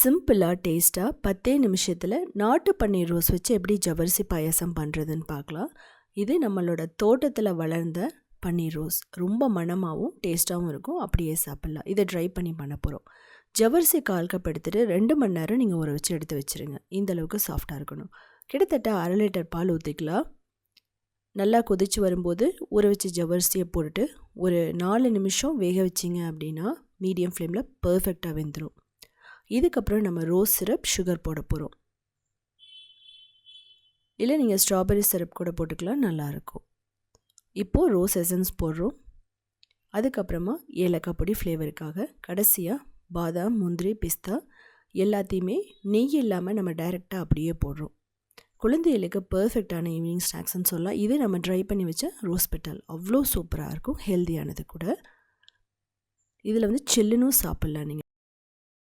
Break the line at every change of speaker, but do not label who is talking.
சிம்பிளாக டேஸ்ட்டாக பத்தே நிமிஷத்தில் நாட்டு பன்னீர் ரோஸ் வச்சு எப்படி ஜவரிசி பாயாசம் பண்ணுறதுன்னு பார்க்கலாம் இது நம்மளோட தோட்டத்தில் வளர்ந்த பன்னீர் ரோஸ். ரொம்ப மணமாகவும் டேஸ்ட்டாகவும் இருக்கும். அப்படியே சாப்பிட்லாம். இதை ட்ரை பண்ணி பண்ண போகிறோம் ஜவரிசி கால் கப் எடுத்துகிட்டு ரெண்டு மணி நேரம் நீங்கள் ஊற வச்சு எடுத்து வச்சுருங்க. இந்த அளவுக்கு சாஃப்டாக இருக்கணும். கிட்டத்தட்ட அரை லிட்டர் பால் ஊற்றிக்கலாம் நல்லா கொதிச்சு வரும்போது ஊற வச்ச ஜவரிசியை போட்டுட்டு ஒரு நாலு நிமிஷம் வேக வச்சிங்க அப்படின்னா மீடியம் ஃப்ளேமில் பர்ஃபெக்டாக வெந்துடும் இதுக்கப்புறம் நம்ம ரோஸ் சிரப் சுகர் போட போகிறோம் இல்லை நீங்கள் ஸ்ட்ராபெரி சிரப் கூட போட்டுக்கலாம் நல்லாயிருக்கும் இப்போது ரோஸ் எசன்ஸ் போடுறோம். அதுக்கப்புறமா ஏலக்காய் பொடி ஃப்ளேவருக்காக கடைசியாக பாதாம் முந்திரி பிஸ்தா எல்லாத்தையுமே நெய் இல்லாமல் நம்ம டைரெக்டாக அப்படியே போடுறோம். குழந்தைகளுக்கு பர்ஃபெக்டான ஈவினிங் ஸ்நாக்ஸ்னு சொல்லலாம். இது நம்ம ட்ரை பண்ணி வச்ச ரோஸ் பெட்டல் அவ்வளோ சூப்பராக இருக்கும் ஹெல்த்தியானது கூட. இதில் வந்து சில்லுனும் சாப்பிட்லாம் நீங்கள்